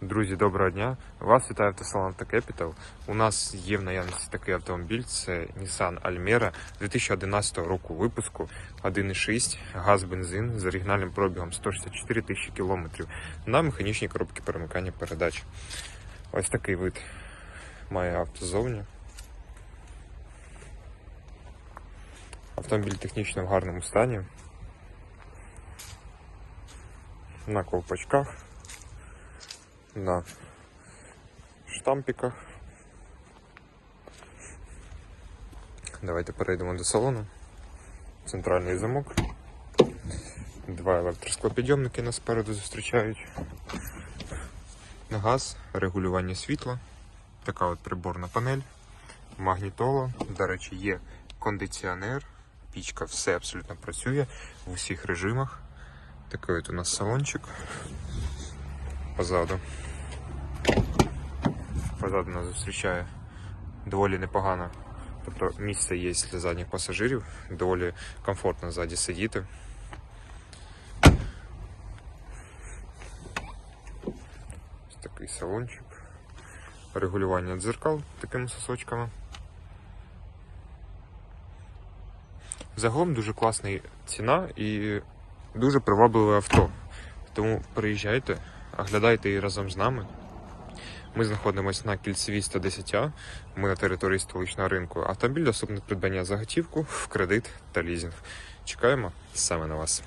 Друзі, доброго дня! Вас вітає автосалон Auto Capital. У нас є в наявності такий автомобіль. Це Nissan Almera 2011 року випуску 1.6 газ бензин з оригінальним пробігом 164 тисячі кілометрів на механічній коробці перемикання передач. Ось такий вид має авто ззовні. Автомобіль технічно в гарному стані. На ковпачках на штампіках. Давайте перейдемо до салону. Центральний замок. Два електросклопідйомники нас спереду зустрічають. Газ, регулювання світла, така от приборна панель, магнітола. До речі, є кондиціонер, пічка, все абсолютно працює в усіх режимах. Такий от у нас салончик позаду. Позаду нас зустрічає доволі непогано. Тобто місце є для задніх пасажирів, доволі комфортно ззаді сидіти. Ось такий салончик. Регулювання дзеркал такими сосочками. Загалом дуже класна ціна і дуже привабливе авто. Тому приїжджайте, оглядайте її разом з нами. Ми знаходимося на кільцевій 110А. Ми на території столичного ринку. Автомобіль доступний до придбання за готівку, в кредит та лізінг. Чекаємо саме на вас.